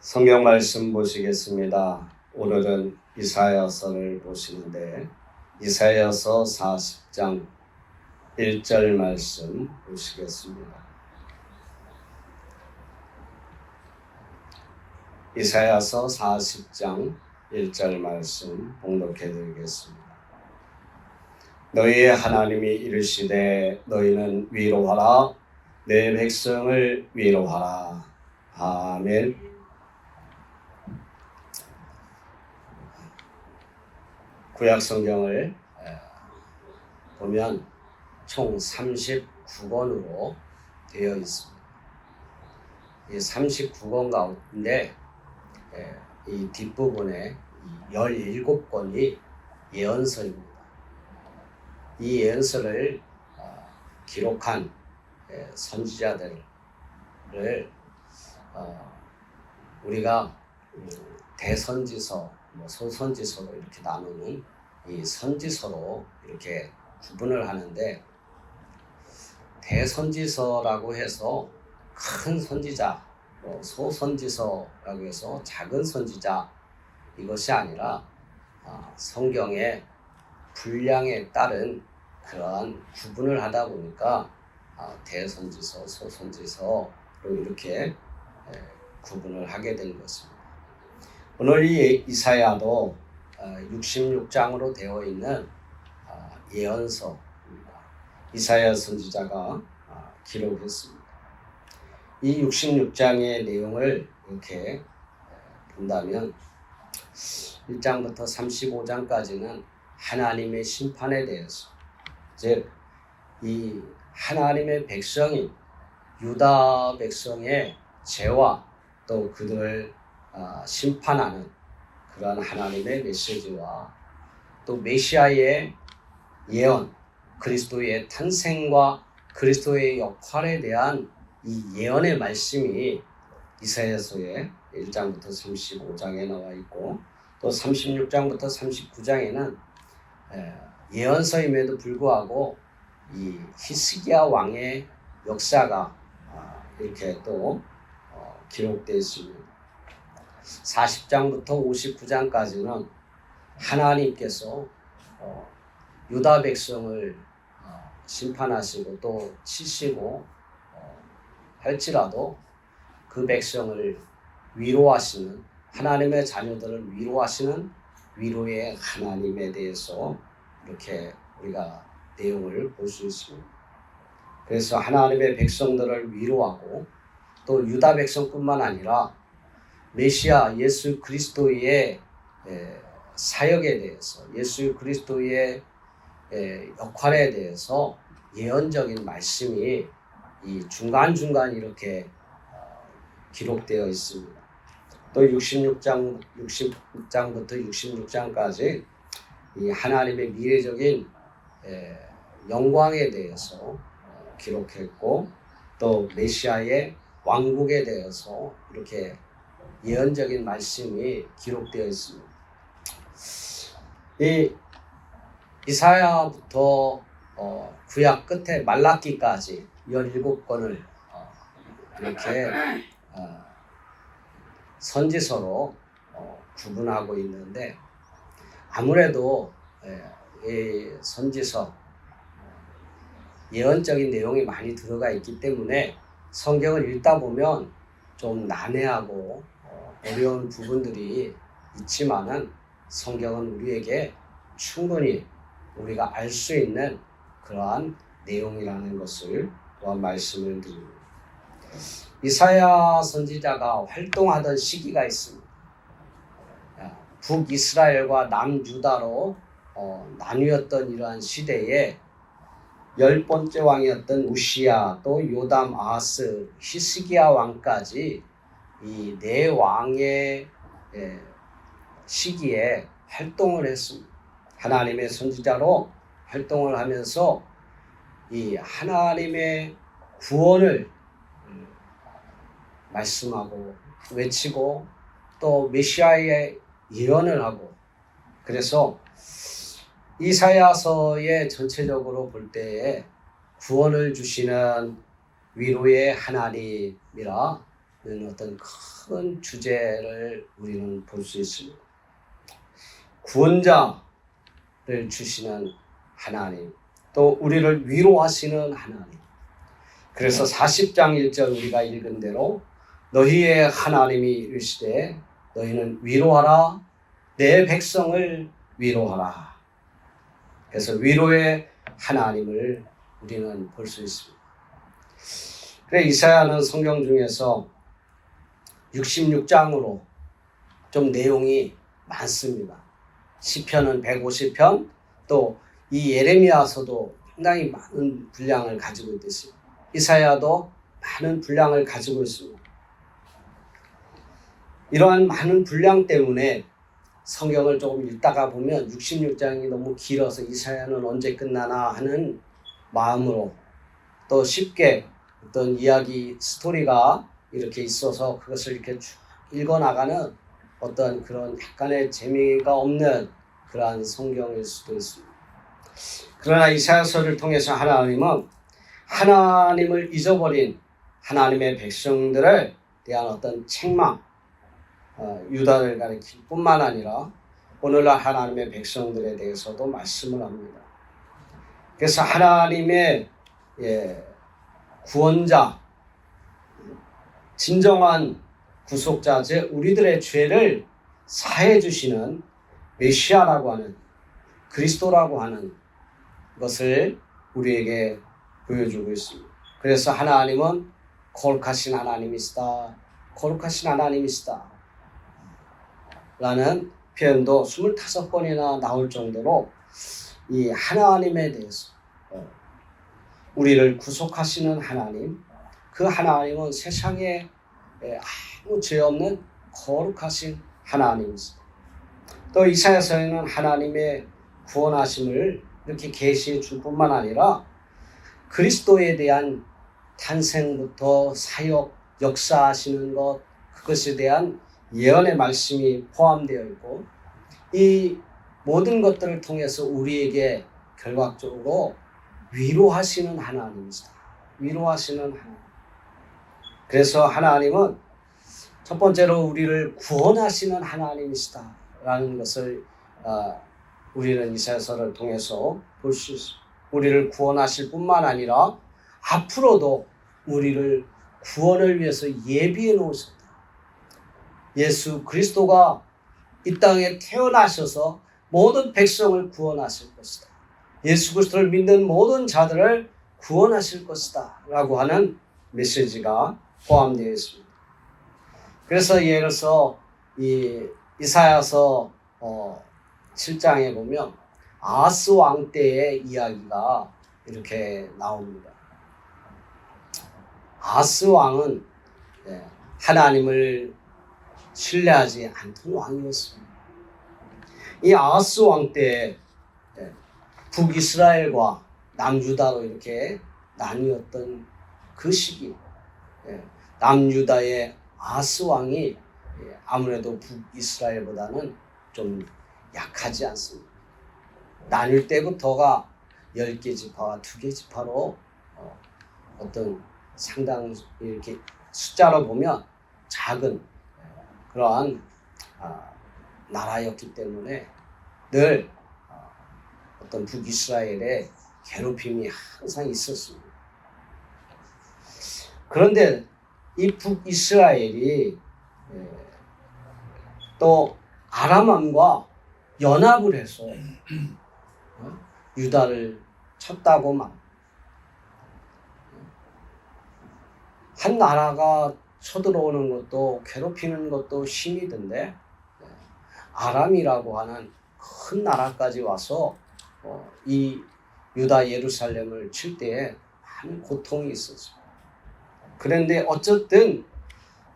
성경 말씀 보시겠습니다. 오늘은 이사야서를 보시는데 이사야서 40장 1절 말씀 보시겠습니다. 이사야서 40장 1절 말씀 봉독해 드리겠습니다. 너희의 하나님이 이르시되 너희는 위로하라 내 백성을 위로하라 아멘. 구약 성경을 보면 총 39권으로 되어 있습니다. 이 39권 가운데 이 뒷부분에 17권이 예언서입니다. 이 예언서를 어, 기록한 선지자들을 어, 우리가 음, 대선지서, 뭐 소선지서로 이렇게 나누는 이 선지서로 이렇게 구분을 하는데 대선지서라고 해서 큰 선지자, 뭐 소선지서라고 해서 작은 선지자 이것이 아니라 아, 성경의 분량에 따른 그러한 구분을 하다 보니까 아, 대선지서, 소선지서로 이렇게 구분을 하게 된 것입니다. 오늘 이 이사야도 66장으로 어, 되어 있는 어, 예언서입니다. 이사야 선지자가 어, 기록했습니다. 이 66장의 내용을 이렇게 본다면 1장부터 35장까지는 하나님의 심판에 대해서 즉 이 하나님의 백성이 유다 백성의 죄와 또 그들을 심판하는 그러한 하나님의 메시지와 또 메시아의 예언, 그리스도의 탄생과 그리스도의 역할에 대한 이 예언의 말씀이 이사야서의 1장부터 35장에 나와 있고 또 36장부터 39장에는 예언서임에도 불구하고 이 히스기야 왕의 역사가 아, 이렇게 또 어, 기록되어 있습니다. 40장부터 59장까지는 하나님께서 어, 유다 백성을 어, 심판하시고 또 치시고 어, 할지라도 그 백성을 위로하시는 하나님의 자녀들을 위로하시는 위로의 하나님에 대해서 이렇게 우리가 내용을 볼 수 있습니다. 그래서 하나님의 백성들을 위로하고 또 유다 백성뿐만 아니라 메시아 예수 그리스도의 사역에 대해서 예수 그리스도의 역할에 대해서 예언적인 말씀이 이 중간중간 이렇게 어, 기록되어 있습니다. 또 66장 60장부터 66장까지 이 하나님의 미래적인 영광에 대해서 어, 기록했고 또 메시아의 왕국에 대해서 이렇게 예언적인 말씀이 기록되어 있습니다. 이 이사야부터 어, 구약 끝에 말라기까지 17권을 어, 이렇게 어, 선지서로 어, 구분하고 있는데 아무래도 예, 이 선지서 예언적인 내용이 많이 들어가 있기 때문에 성경을 읽다 보면 좀 난해하고 어려운 부분들이 있지만은 성경은 우리에게 충분히 우리가 알 수 있는 그러한 내용이라는 것을 또한 말씀을 드립니다. 이사야 선지자가 활동하던 시기가 있습니다. 북이스라엘과 남유다로 어, 나뉘었던 이러한 시대에 열 번째 왕이었던 우시야 또 요담 아하스 히스기야 왕까지 이 네 왕의 예, 시기에 활동을 했습니다. 하나님의 선지자로 활동을 하면서 이 하나님의 구원을 음, 말씀하고 외치고 또 메시아의 예언을 하고 그래서 이사야서의 전체적으로 볼 때에 구원을 주시는 위로의 하나님이라 어떤 큰 주제를 우리는 볼 수 있습니다. 구원자를 주시는 하나님, 또 우리를 위로하시는 하나님. 그래서 40장 1절 우리가 읽은 대로 너희의 하나님이 이르시되 너희는 위로하라 내 백성을 위로하라. 그래서 위로의 하나님을 우리는 볼 수 있습니다. 그래 이사야는 성경 중에서 66장으로 좀 내용이 많습니다. 시편은 150편 또 이 예레미야서도 상당히 많은 분량을 가지고 있습니다. 이사야도 많은 분량을 가지고 있습니다. 이러한 많은 분량 때문에 성경을 조금 읽다가 보면 66장이 너무 길어서 이사야는 언제 끝나나 하는 마음으로 또 쉽게 어떤 이야기 스토리가 이렇게 있어서 그것을 이렇게 쭉 읽어나가는 어떤 그런 약간의 재미가 없는 그러한 성경일 수도 있습니다. 그러나 이사야서를 통해서 하나님은 하나님을 잊어버린 하나님의 백성들을 대한 어떤 책망, 어, 유다를 가리킬 뿐만 아니라 오늘날 하나님의 백성들에 대해서도 말씀을 합니다. 그래서 하나님의 예, 구원자, 진정한 구속자, 즉 우리들의 죄를 사해 주시는 메시아라고 하는 그리스도라고 하는 것을 우리에게 보여주고 있습니다. 그래서 하나님은 거룩하신 하나님이시다. 거룩하신 하나님이시다. 라는 표현도 25번이나 나올 정도로 이 하나님에 대해서 어, 우리를 구속하시는 하나님, 그 하나님은 세상에 아무 죄 없는 거룩하신 하나님이십니다. 또 이사야서에는 하나님의 구원하심을 이렇게 계시해 줄 뿐만 아니라 그리스도에 대한 탄생부터 사역, 역사하시는 것, 그것에 대한 예언의 말씀이 포함되어 있고 이 모든 것들을 통해서 우리에게 결과적으로 위로하시는 하나님이시다. 위로하시는 하나님. 그래서 하나님은 첫 번째로 우리를 구원하시는 하나님이시다. 라는 것을 어, 우리는 이사야서를 통해서 볼 수 있습니다. 우리를 구원하실 뿐만 아니라 앞으로도 우리를 구원을 위해서 예비해 놓으셨다. 예수 그리스도가 이 땅에 태어나셔서 모든 백성을 구원하실 것이다. 예수 그리스도를 믿는 모든 자들을 구원하실 것이다. 라고 하는 메시지가 포함되어 있습니다. 그래서 예를 들어서 이 이사야서 어, 7장에 보면 아스 왕 때의 이야기가 이렇게 나옵니다. 아스 왕은 예, 하나님을 신뢰하지 않던 왕이었습니다. 이 아하스 왕 때 북이스라엘과 남유다로 이렇게 나뉘었던 그 시기 예, 남유다의 아하스 왕이 예, 아무래도 북이스라엘보다는 좀 약하지 않습니다. 나뉠 때부터가 10개 지파와 2개 지파로 어, 어떤 상당 이렇게 숫자로 보면 작은 그러한 아, 나라였기 때문에 늘 어, 어떤 북이스라엘의 괴롭힘이 항상 있었습니다. 그런데 이 북이스라엘이 예, 또 아람왕과 연합을 해서 어, 유다를 쳤다고 만 한 나라가 쳐들어오는 것도 괴롭히는 것도 힘이던데 네. 아람이라고 하는 큰 나라까지 와서 어, 이 유다 예루살렘을 칠 때에 많은 고통이 있었습니다. 그런데 어쨌든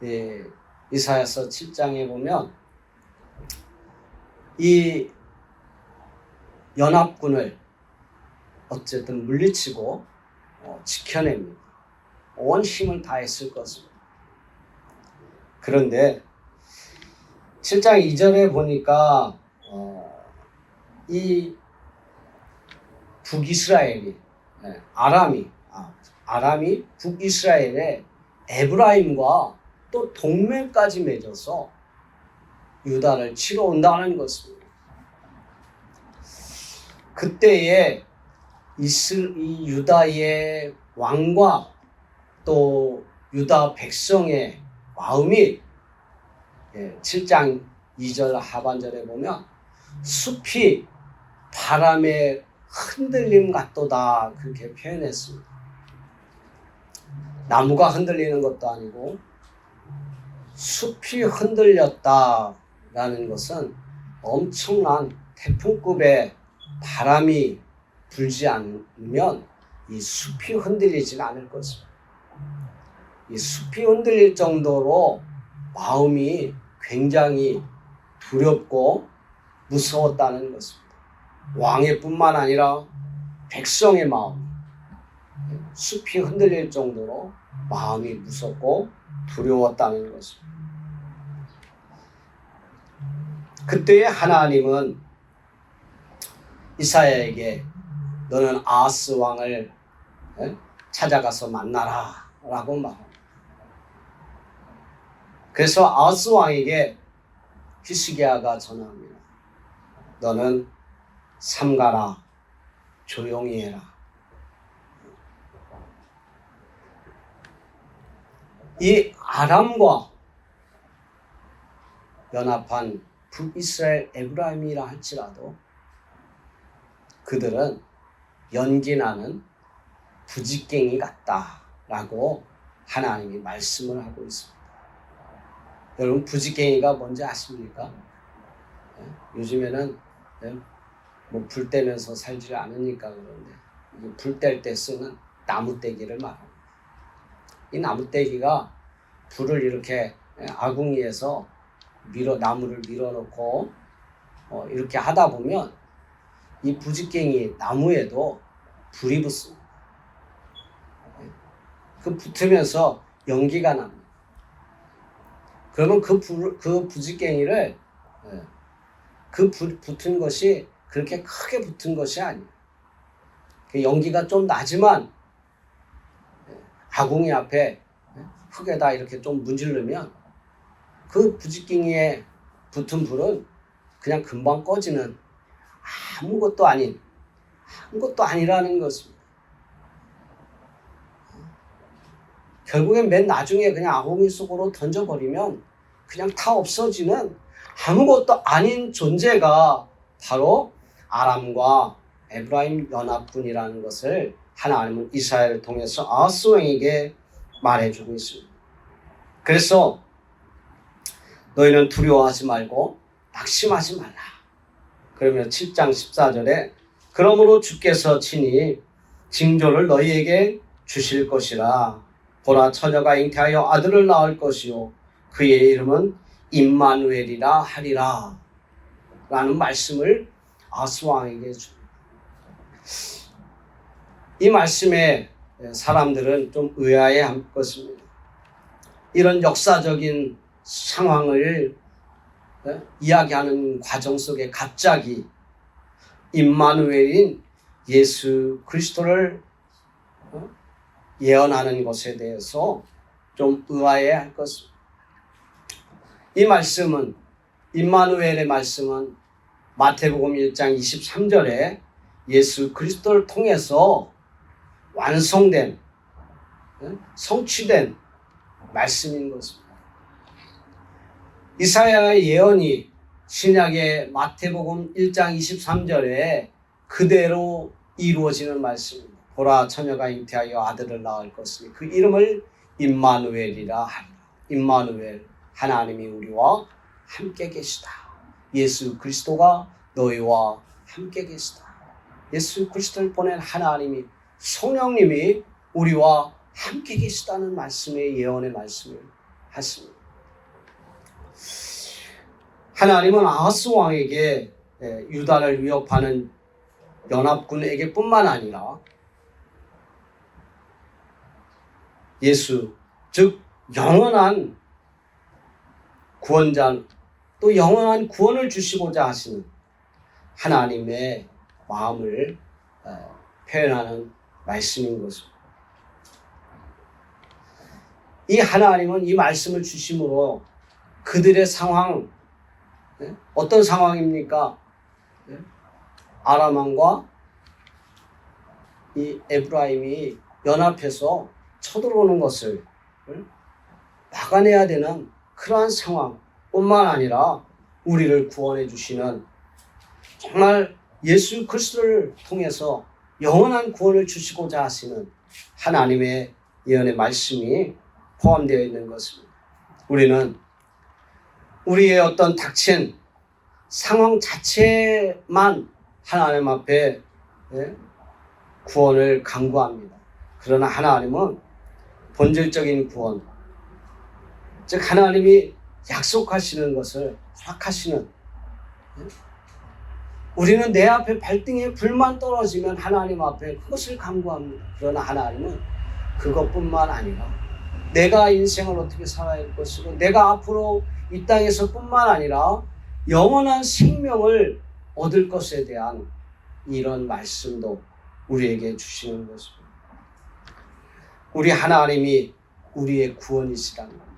예, 이사야서 7장에 보면 이 연합군을 어쨌든 물리치고 어, 지켜냅니다. 온 힘을 다했을 것입니다. 그런데 7장 2절에 보니까 어, 이 북이스라엘이 네, 아람이 아, 아람이 북이스라엘의 에브라임과 또 동맹까지 맺어서 유다를 치러 온다는 것입니다. 그때에 이슬, 이 유다의 왕과 또 유다 백성의 마음이 예, 7장 2절 하반절에 보면 숲이 바람에 흔들림 같도다 그렇게 표현했습니다. 나무가 흔들리는 것도 아니고 숲이 흔들렸다라는 것은 엄청난 태풍급의 바람이 불지 않으면 이 숲이 흔들리지는 않을 것입니다. 이 숲이 흔들릴 정도로 마음이 굉장히 두렵고 무서웠다는 것입니다. 왕의 뿐만 아니라 백성의 마음, 숲이 흔들릴 정도로 마음이 무섭고 두려웠다는 것입니다. 그때의 하나님은 이사야에게 너는 아스 왕을 예? 찾아가서 만나라 라고 말합니다. 그래서 아스 왕에게 히스기야가 전합니다. 너는 삼가라 조용히 해라. 이 아람과 연합한 북이스라엘 에브라임이라 할지라도 그들은 연기나는 부직갱이 같다라고 하나님이 말씀을 하고 있습니다. 여러분 부직갱이가 뭔지 아십니까? 예? 요즘에는 예? 뭐불 떼면서 살지를 않으니까 그런데 불 뗄 때 쓰는 나무 떼기를 말합니다. 이 나무떼기가 불을 이렇게 예, 아궁이에서 밀어 나무를 밀어놓고 어, 이렇게 하다 보면 이 부직갱이 나무에도 불이 붙습니다. 그 붙으면서 연기가 납니다. 그러면 그, 불, 그 부직갱이를 예, 그 불, 붙은 것이 그렇게 크게 붙은 것이 아니에요. 그 연기가 좀 나지만 예, 아궁이 앞에 예, 흙에다 이렇게 좀 문지르면 그 부직갱이에 붙은 불은 그냥 금방 꺼지는 아무것도 아닌 아무것도 아니라는 것입니다. 결국엔 맨 나중에 그냥 아궁이 속으로 던져버리면 그냥 다 없어지는 아무것도 아닌 존재가 바로 아람과 에브라임 연합군이라는 것을 하나님은 이스라엘을 통해서 아스왕에게 말해주고 있습니다. 그래서 너희는 두려워하지 말고 낙심하지 말라. 그러면 7장 14절에 그러므로 주께서 친히 징조를 너희에게 주실 것이라 보라 처녀가 잉태하여 아들을 낳을 것이요 그의 이름은 임마누엘이라 하리라 라는 말씀을 아스 왕에게 줍니다. 이 말씀에 사람들은 좀 의아해 할 것입니다. 이런 역사적인 상황을 어, 이야기하는 과정 속에 갑자기 임마누엘인 예수 그리스도를 어, 예언하는 것에 대해서 좀 의아해 할 것입니다. 이 말씀은 임마누엘의 말씀은 마태복음 1장 23절에 예수 그리스도를 통해서 완성된 어, 성취된 말씀인 것입니다. 이사야의 예언이 신약의 마태복음 1장 23절에 그대로 이루어지는 말씀입니다. 보라 처녀가 잉태하여 아들을 낳을 것이니 그 이름을 임마누엘이라 하리라. 임마누엘 하나님이 우리와 함께 계시다. 예수 그리스도가 너희와 함께 계시다. 예수 그리스도를 보낸 하나님이 성령님이 우리와 함께 계시다는 말씀의 예언의 말씀을 하십니다. 하나님은 아하스 왕에게 유다를 위협하는 연합군에게 뿐만 아니라 예수, 즉 영원한 구원자, 또 영원한 구원을 주시고자 하시는 하나님의 마음을 표현하는 말씀인 것입니다. 이 하나님은 이 말씀을 주심으로 그들의 상황 예? 어떤 상황입니까? 예? 아람왕과 이 에브라임이 연합해서 쳐들어오는 것을 예? 막아내야 되는 그러한 상황뿐만 아니라 우리를 구원해 주시는 정말 예수 그리스도를 통해서 영원한 구원을 주시고자 하시는 하나님의 예언의 말씀이 포함되어 있는 것입니다. 우리는 우리의 어떤 닥친 상황 자체만 하나님 앞에 예, 구원을 강구합니다. 그러나 하나님은 본질적인 구원, 즉 하나님이 약속하시는 것을 허락하시는 예? 우리는 내 앞에 발등에 불만 떨어지면 하나님 앞에 그것을 강구합니다. 그러나 하나님은 그것뿐만 아니라 내가 인생을 어떻게 살아야 할 것이고 내가 앞으로 이 땅에서뿐만 아니라 영원한 생명을 얻을 것에 대한 이런 말씀도 우리에게 주시는 것입니다. 우리 하나님이 우리의 구원이시라는 겁니다.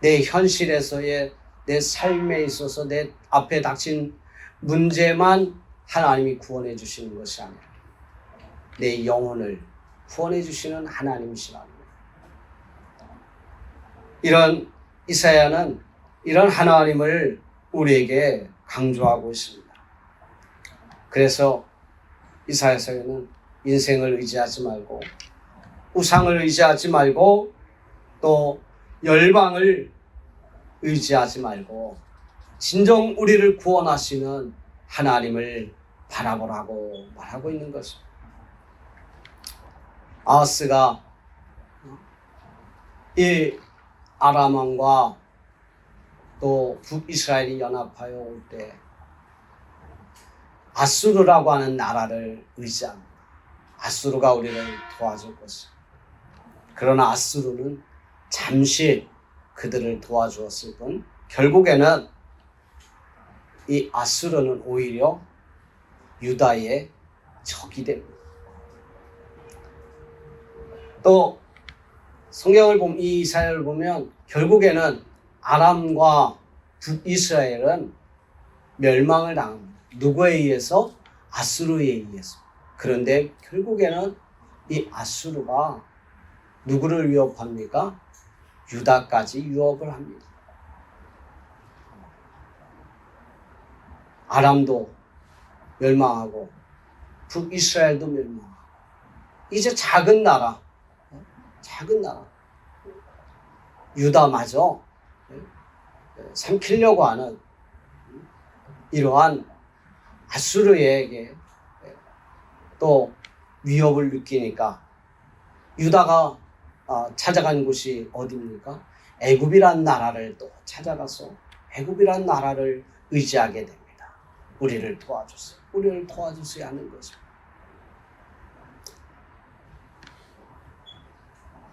내 현실에서의 내 삶에 있어서 내 앞에 닥친 문제만 하나님이 구원해 주시는 것이 아니라 내 영혼을 구원해 주시는 하나님이시라는. 이런 이사야는 이런 하나님을 우리에게 강조하고 있습니다. 그래서 이사야서에는 인생을 의지하지 말고 우상을 의지하지 말고 또 열방을 의지하지 말고 진정 우리를 구원하시는 하나님을 바라보라고 말하고 있는 것입니다. 아하스가 이 아람 왕과 또 북이스라엘이 연합하여 올 때 아수르라고 하는 나라를 의지합니다. 아수르가 우리를 도와줄 것입니다. 그러나 아수르는 잠시 그들을 도와주었을 뿐 결국에는 이 아수르는 오히려 유다의 적이 됩니다. 또 성경을 보면 이 이사야를 보면 결국에는 아람과 북이스라엘은 멸망을 당합니다. 누구에 의해서? 아수르에 의해서. 그런데 결국에는 이 아수르가 누구를 위협합니까? 유다까지 유업을 합니다. 아람도 멸망하고 북이스라엘도 멸망하고 이제 작은 나라 작은 나라 유다마저 삼키려고 하는 이러한 아수르에게 또 위협을 느끼니까 유다가 어, 찾아간 곳이 어디입니까? 애굽이란 나라를 또 찾아가서 애굽이란 나라를 의지하게 됩니다. 우리를 도와주세요. 우리를 도와주세요 하는 것입니다.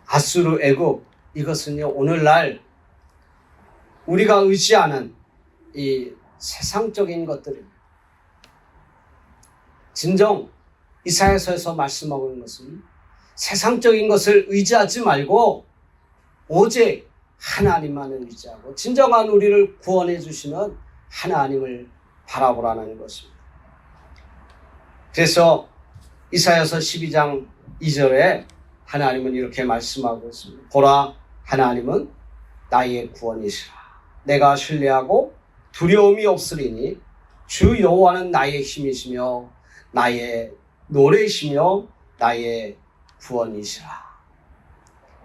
아수르 애굽 이것은요 오늘날 우리가 의지하는 이 세상적인 것들입니다. 진정 이사야서에서 말씀하고 있는 것은 세상적인 것을 의지하지 말고 오직 하나님만을 의지하고 진정한 우리를 구원해 주시는 하나님을 바라보라는 것입니다. 그래서 이사야서 12장 2절에 하나님은 이렇게 말씀하고 있습니다. 보라 하나님은 나의 구원이시라. 내가 신뢰하고 두려움이 없으리니 주 여호와는 나의 힘이시며 나의 노래이시며 나의 구원이시라.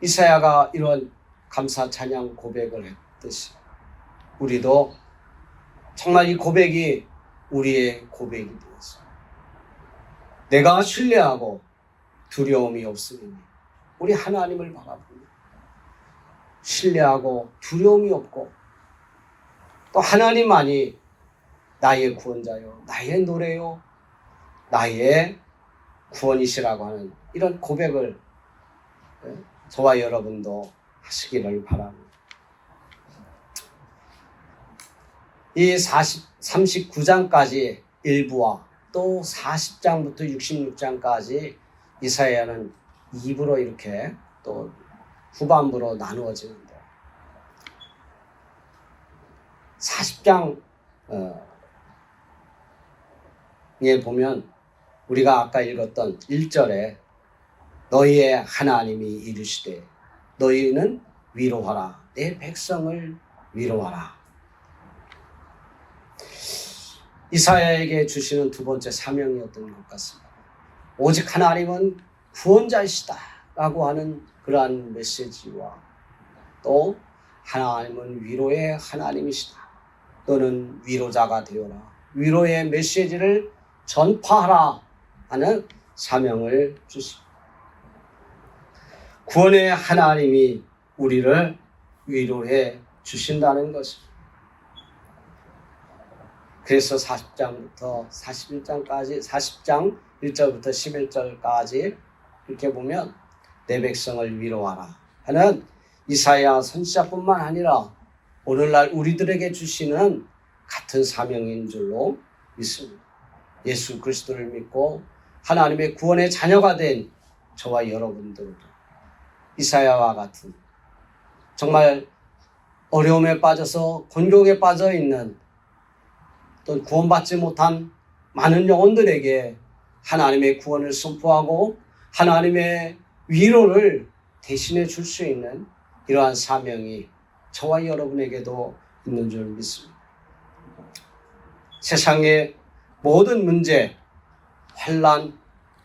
이사야가 이런 감사 찬양 고백을 했듯이 우리도 정말 이 고백이 우리의 고백이 되었어. 내가 신뢰하고 두려움이 없으니 우리 하나님을 바라보니 신뢰하고 두려움이 없고 또 하나님만이 나의 구원자요, 나의 노래요, 나의 구원이시라고 하는 이런 고백을 예, 저와 여러분도 하시기를 바랍니다. 이 40, 39장까지 일부와 또 40장부터 66장까지 이사야는 입으로 이렇게 또 후반부로 나누어지는데 40장 어, 에 보면 우리가 아까 읽었던 1절에 너희의 하나님이 이르시되 너희는 위로하라. 내 백성을 위로하라 이사야에게 주시는 두 번째 사명이었던 것 같습니다. 오직 하나님은 구원자이시다 라고 하는 그러한 메시지와 또 하나님은 위로의 하나님이시다. 너는 위로자가 되어라. 위로의 메시지를 전파하라 하는 사명을 주십니다. 구원의 하나님이 우리를 위로해 주신다는 것입니다. 그래서 40장부터 41장까지 40장 1절부터 11절까지 이렇게 보면 내 백성을 위로하라 하는 이사야 선지자뿐만 아니라 오늘날 우리들에게 주시는 같은 사명인 줄로 믿습니다. 예수 그리스도를 믿고 하나님의 구원의 자녀가 된 저와 여러분들도 이사야와 같은 정말 어려움에 빠져서 곤욕에 빠져 있는 또 구원받지 못한 많은 영혼들에게 하나님의 구원을 선포하고 하나님의 위로를 대신해 줄 수 있는 이러한 사명이 저와 여러분에게도 있는 줄 믿습니다. 세상의 모든 문제, 환란,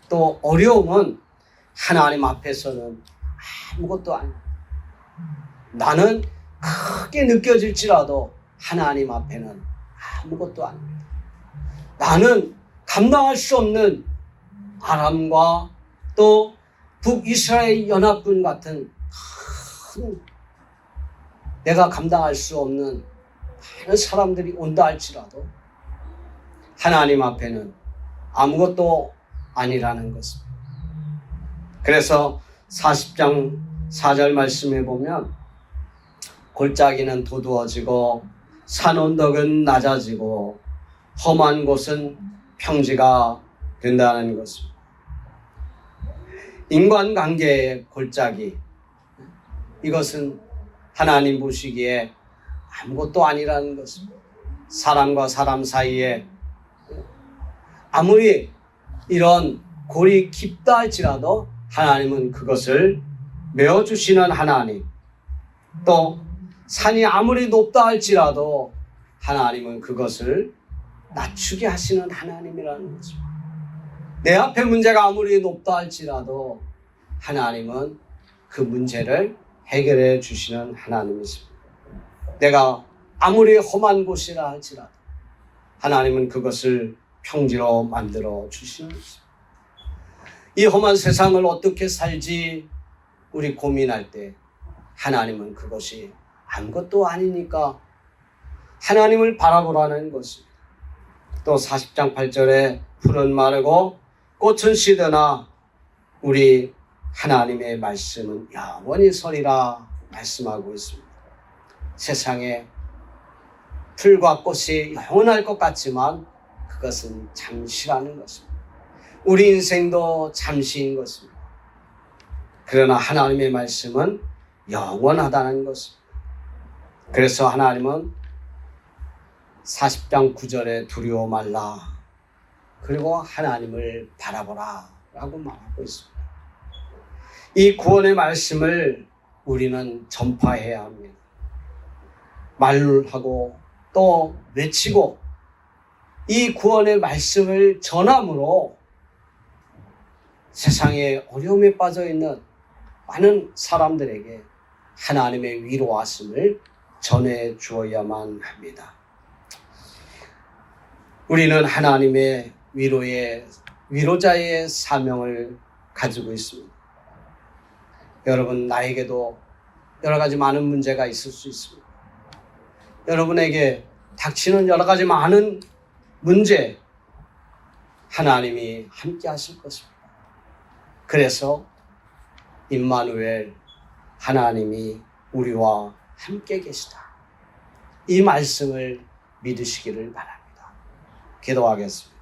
또 어려움은 하나님 앞에서는 아무것도 아닙니다. 나는 크게 느껴질지라도 하나님 앞에는 아무것도 아닙니다. 나는 감당할 수 없는 아람과 또 북이스라엘 연합군 같은 큰 내가 감당할 수 없는 많은 사람들이 온다 할지라도 하나님 앞에는 아무것도 아니라는 것입니다. 그래서 40장 4절 말씀에 보면 골짜기는 도두어지고 산 언덕은 낮아지고 험한 곳은 평지가 된다는 것입니다. 인간관계의 골짜기 이것은 하나님 보시기에 아무것도 아니라는 것입니다. 사람과 사람 사이에 아무리 이런 골이 깊다 할지라도 하나님은 그것을 메워주시는 하나님 또 산이 아무리 높다 할지라도 하나님은 그것을 낮추게 하시는 하나님이라는 거죠. 내 앞에 문제가 아무리 높다 할지라도 하나님은 그 문제를 해결해 주시는 하나님이십니다. 내가 아무리 험한 곳이라 할지라도 하나님은 그것을 평지로 만들어 주시는 것입니다. 이 험한 세상을 어떻게 살지 우리 고민할 때 하나님은 그것이 아무것도 아니니까 하나님을 바라보라는 것입니다. 또 40장 8절에 풀은 마르고 꽃은 시드나 우리 하나님의 말씀은 영원히 서리라 말씀하고 있습니다. 세상에 풀과 꽃이 영원할 것 같지만 그것은 잠시라는 것입니다. 우리 인생도 잠시인 것입니다. 그러나 하나님의 말씀은 영원하다는 것입니다. 그래서 하나님은 40장 9절에 두려워 말라. 그리고 하나님을 바라보라. 라고 말하고 있습니다. 이 구원의 말씀을 우리는 전파해야 합니다. 말하고 또 외치고 이 구원의 말씀을 전함으로 세상에 어려움에 빠져 있는 많은 사람들에게 하나님의 위로하심을 전해 주어야만 합니다. 우리는 하나님의 위로의 위로자의 사명을 가지고 있습니다. 여러분 나에게도 여러 가지 많은 문제가 있을 수 있습니다. 여러분에게 닥치는 여러 가지 많은 문제 하나님이 함께 하실 것입니다. 그래서 임마누엘 하나님이 우리와 함께 계시다. 이 말씀을 믿으시기를 바랍니다. 기도하겠습니다.